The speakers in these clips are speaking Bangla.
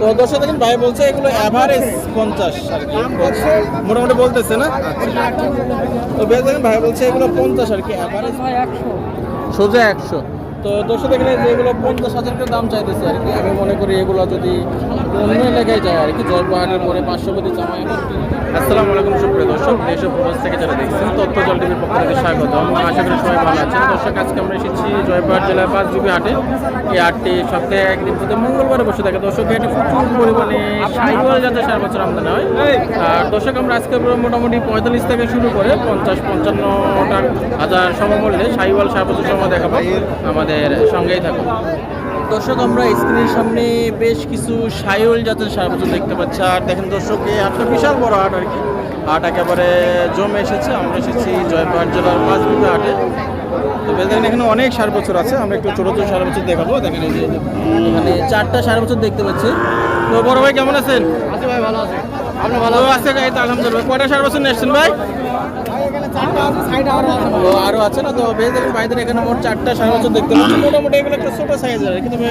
তো দর্শক দেখেন ভাই বলছে এগুলো অ্যাভারেজ পঞ্চাশ আর কি। মোটামুটি বলতেছে না? তো বেশ দেখেন ভাই বলছে এগুলো পঞ্চাশ আর কি অ্যাভারেজ সোজা একশো। তো দর্শক দেখেন যে এগুলো পঞ্চাশ হাজার করে দাম চাইতেছে আর কি। আমি মনে করি এগুলো যদি অন্য এলাকায় যায় আর কি জলপাহাড়ের পরে কোটি জামাই আসসালামু আলাইকুম, সুপ্রিয় দর্শক। ও প্রবাস থেকে যারা দেখছেন তথ্য জল টিভির পক্ষ থেকে স্বাগত আশা করি সবাই ভালো আছেন। দর্শক, আজকে আমরা এসেছি জয়পাহাড় জেলার পাঁচ জুবি হাটে। এই হাটটি সপ্তাহে একদিন প্রতি মঙ্গলবারে বসে থাকে। দর্শক, এটি প্রচুর পরিমাণে সাইকেল যাতে সার বছর আমদানি হয় আর দর্শক, আমরা আজকে মোটামুটি পঁয়তাল্লিশ থেকে শুরু করে পঞ্চাশ পঞ্চান্ন টাকা হাজার সমমূল্যে সাইওয়াল সার বছর সময় দেখাবো। আমাদের সঙ্গেই থাকুন। দর্শক আমরা স্ক্রিনের সামনে বেশ কিছু সাইওল জাতের সার বছর দেখতে পাচ্ছি। আর দেখেন দর্শক এই হাটটা বিশাল বড় হাট আর কি। হাট একেবারে জমে এসেছে। আমরা এসেছি জয়পাহাড় জেলার পাঁচ বিঘা হাটে। তো দেখেন এখানে অনেক সার বছর আছে। আমরা একটু ছোটো ছোটো সার বছর দেখাবো। দেখেন এই যে মানে চারটা সার বছর দেখতে পাচ্ছি। তো বড় ভাই কেমন আছেন? আছি ভাই ভালো আছে। আপনি ভালো আছে আলহামদুলিল্লাহ। কয়টা সার বছর নিয়ে এসছেন ভাই? ও আরও আছে না? তো দেখেন ভাইদের এখানে মোট চারটা সাড়ে বছর দেখতে পাচ্ছি। মোটামুটি এগুলো একটা ছোট সাইজের আর কি তবে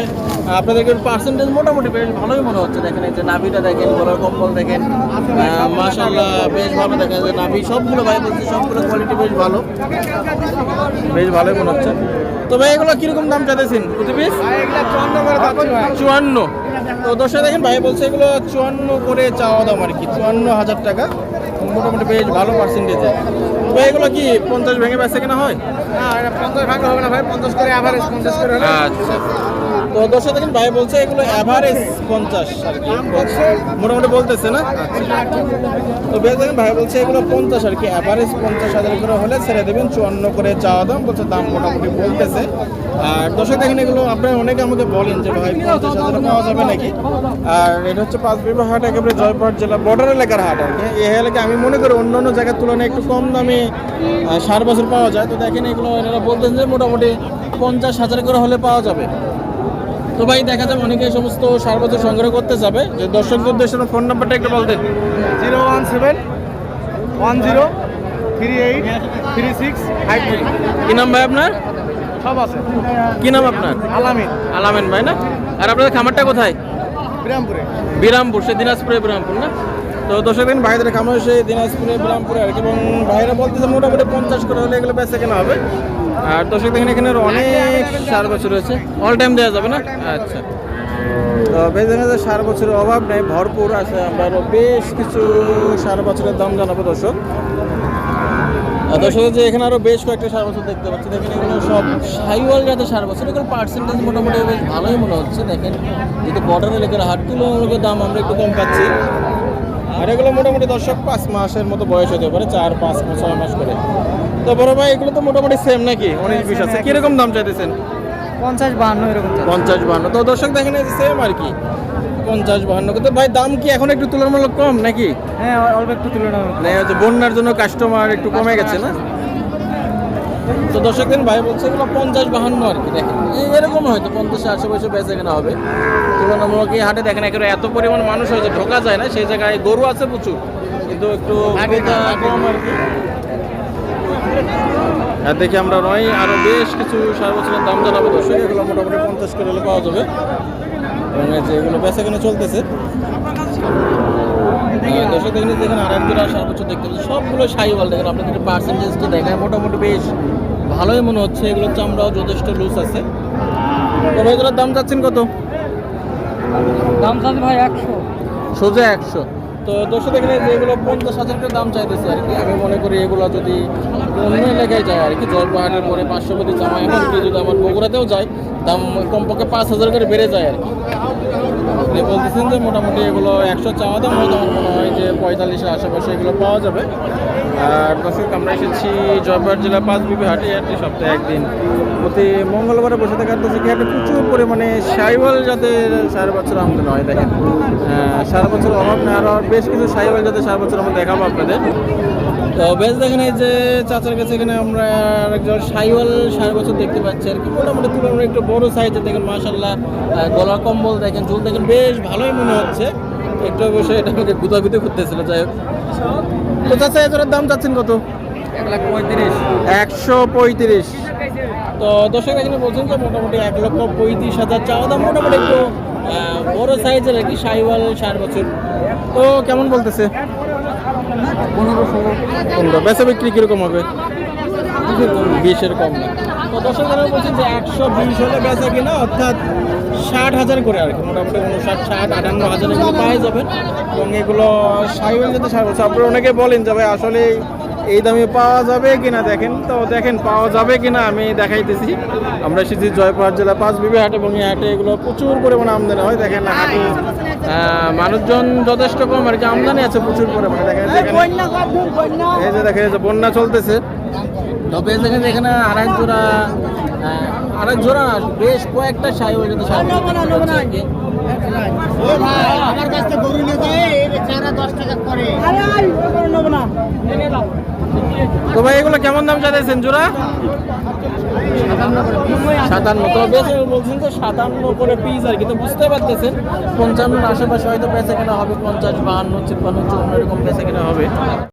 আপনাদেরকে পার্সেন্টেজ মোটামুটি বেশ ভালোই মনে হচ্ছে। দেখেন এই যে নাভিটা দেখেন গলার কম্বল দেখেন। মাশাল্লাহ বেশ ভালো দেখেন যে নাভি সবগুলো ভাই বলছে সবগুলো কোয়ালিটি বেশ ভালো। বেশ ভালোই মনে হচ্ছে। তবে এগুলো কীরকম দাম চাইতেছেন? প্রতি পিস চুয়ান্ন তো দর্শক দেখেন ভাই বলছে এগুলো চুয়ান্ন করে চাওয়া দাম আর কি। চুয়ান্ন হাজার টাকা। মোটামুটি বেশ ভালো পার্সেন্টেজে এগুলো কি পঞ্চাশ ভেঙে বেচে কেনা হয়? পঞ্চাশ ভাঙা হবে না ভাই পঞ্চাশ করে আবার পঞ্চাশ করে আচ্ছা। তো দর্শক দেখেন, ভাই বলছে এগুলো অ্যাভারেজ পঞ্চাশ আর কি। মোটামুটি বলতেছে না? তো বেশ দেখেন, ভাই বলছে এগুলো পঞ্চাশ আর কি অ্যাভারেজ পঞ্চাশ হাজার করে হলে ছেড়ে দেবেন, চুয়ান্ন করে চাওয়া দাম, বলছে দাম মোটামুটি বলতেছে। আর দর্শক দেখেন, এগুলো আপনারা অনেকে আমাকে বলেন যে, ভাই পঞ্চাশ হাজারে পাওয়া যাবে নাকি? আর এটা হচ্ছে পাঁচ বিভাগ হাট, একেবারে জয়পাট জেলা, বর্ডার এলাকার হাট আর কি। এই এলাকায় আমি মনে করি অন্য অন্য জায়গার তুলনায় একটু কম দামে সার বছর পাওয়া যায়। তো দেখেন, এগুলো এনারা বলতেন যে, মোটামুটি পঞ্চাশ হাজার করে হলে পাওয়া যাবে। তো ভাই দেখা যাবে অনেকে সমস্ত সার বছর সংগ্রহ করতে যাবে। যে দর্শকদের উদ্দেশ্যে ফোন নাম্বারটা একটু বলতেন zero one seven one zero three eight three six five three. কি নাম ভাই আপনার? সব আছে। কি নাম আপনার? আলামিন। আলামিন ভাই না? আর আপনাদের খামারটা কোথায়? বিরামপুরে। বিরামপুর সে দিনাজপুরে বিরামপুর না? তো দর্শক দিন বাইরে খামার সেই দিনাজপুরে, বিরামপুরে আর কি, এবং ভাইরা বলতেছে মোটামুটি পঞ্চাশ করে হলে এগুলো বেঁচে কেনা হবে। আর দর্শক দেখেন এখানে অনেক সার বছর রয়েছে। অল টাইম দেওয়া যাবে না? আচ্ছা। তো যায় সার বছরের অভাব নেই, ভরপুর আছে, আমরা বেশ কিছু সার বছরের দাম জানাব দর্শক। দর্শক যে এখানে আরও বেশ কয়েকটা সার বছর দেখতে পাচ্ছি, দেখেন এগুলো সব সাইওয়াল জাতের সার বছর এগুলো পার্সেন্টেজ মোটামুটি বেশ ভালোই মনে হচ্ছে। দেখেন যেহেতু বর্ডার এলাকার হাট তুলনামূলক দাম আমরা একটু কম পাচ্ছি। আর এগুলো মোটামুটি দর্শক পাঁচ মাসের মতো বয়স হতে পারে চার পাঁচ ছয় মাস করে। তো বড় ভাই এগুলো তো মোটামুটি সেম নাকি? অনেক বিষয় আছে। কীরকম দাম চাইতেছেন? পঞ্চাশ বাহান্ন এরকম পঞ্চাশ বাহান্ন। তো দর্শক দেখেন সেম আর কি। পঞ্চাশ বাহান্ন কিন্তু ভাই দাম কি এখন একটু তুলনামূলক কম নাকি? হ্যাঁ অল্প একটু তুলনা মানে বন্যার জন্য কাস্টমার একটু কমে গেছে না? তো দর্শক দিন ভাই বলছে এগুলো পঞ্চাশ বাহান্ন আর কি দেখেন। এরকম হয়তো পঞ্চাশ আশেপাশে বেঁচে কেনা হবে। তুলনামূলক এই হাটে দেখেন একেবারে এত পরিমাণ মানুষ হয়েছে ঢোকা যায় না সেই জায়গায় গরু আছে প্রচুর কিন্তু একটু কম আর কি। আর দেখি আমরা নয় আরও বেশ কিছু সার বছরের দাম জানাব দর্শক এগুলো মোটামুটি পঞ্চাশ করে হলে পাওয়া যাবে। এবং এই যে এগুলো বেচা কেনা চলতেছে। দর্শক দেখেন দেখেন আর একজন সার বছর দেখতে সবগুলো সাইওয়াল দেখেন আপনাদের পার্সেন্টেজটা দেখায় মোটামুটি বেশ ভালোই মনে হচ্ছে এগুলোর চামড়াও যথেষ্ট লুজ আছে। তবে এগুলোর দাম চাচ্ছেন কত? দাম চাচ্ছে ভাই একশো। সোজা একশো। তো দর্শক দেখলে যেগুলো যে এগুলো পঞ্চাশ হাজার করে দাম চাইতেছে আর কি আমি মনে করি এগুলো যদি অন্য এলাকায় যায় আর কি জলপাহাড়ের পরে পাঁচশো কোটি জামা এমনকি যদি আমার বগুড়াতেও যায় দাম কমপক্ষে পাঁচ হাজার করে বেড়ে যায় আর কি। আপনি বলতেছেন যে মোটামুটি এগুলো একশো চাওয়া দাম হয়তো আমার মনে হয় যে পঁয়তাল্লিশের আশেপাশে এগুলো পাওয়া যাবে। আর দর্শক আমরা এসেছি জয়পুরহাট জেলা পাঁচ বিবি হাটে হাটে সপ্তাহে একদিন। প্রতি মঙ্গলবারে বসে থাকার তো সেখানে প্রচুর পরিমাণে সাইওয়াল যাদের সারা বছর আমদানি হয় দেখেন। আহ, সারা বছর অভাব না আরও বেশ কিছু সাইওয়াল যাদের সারা বছর আমরা দেখাবো আপনাদের। তো বেশ দেখেন এই যে চাচার কাছে এখানে আমরা একজন সাইওয়াল সারা বছর দেখতে পাচ্ছি আর কি। মোটামুটি তুলনায় একটু বড় সাইজের দেখেন মাসাল্লাহ গলা কম্বল দেখেন চুল দেখেন বেশ ভালোই মনে হচ্ছে। একটু বসে এটা আমাকে গুতাগুতি করতেছিল যাই হোক। তো চাচা এজোরের দাম চাচ্ছেন কত? একশো পঁয়ত্রিশ। তো দর্শক এখানে বলছেন যে মোটামুটি এক লক্ষ পঁয়ত্রিশ হাজার চাওয়া দাম মোটামুটি একটু বড় সাইজের আর কি সাইওয়াল ষাট বছর। তো কেমন বলতেছে? পনেরো। বেচা বিক্রি কীরকম হবে? বিশের কম না। তো দর্শক যারা বলছেন যে একশো বিশ হলে বেচা কিনা, অর্থাৎ ষাট হাজার করে আর কি। মোটামুটি উনষাট, ষাট, আটান্ন হাজার এগুলো পাওয়া যাবেন এবং এগুলো সাইওয়াল যাতে আপনারা অনেকে বলেন যে ভাই, আসলে এই দামে পাওয়া যাবে কিনা? দেখেন তো, দেখেন পাওয়া যাবে কিনা? আমি দেখাইতেছি। আমরা এসেছি জয়পুরহাট জেলা পাঁচ বিবি হাট এবং এই হাটে এগুলো প্রচুর পরিমাণে আমদানি হয়। দেখেন হাটে মানুষজন যথেষ্ট কম আর কি আমদানি আছে প্রচুর পরিমাণে। দেখেন এই যে দেখেন যে বন্যা চলতেছে। তবে দেখেন এখানে আড়াই জোড়া আহ, আড়াই জোড়া বেশ কয়েকটা সাহেব আমার তো ভাই, এগুলো কেমন দাম চাইছেন জোড়া? সাতান্ন তো বলছেন তো সাতান্ন করে পিস আর কি বুঝতে পারতেছেন। পঞ্চান্নর আশেপাশে হয়তো বেচা কেনা হবে, পঞ্চাশ, বাহান্ন, তিপ্পান্ন, চুয়ান্ন, এরকম বেচা কেনা হবে।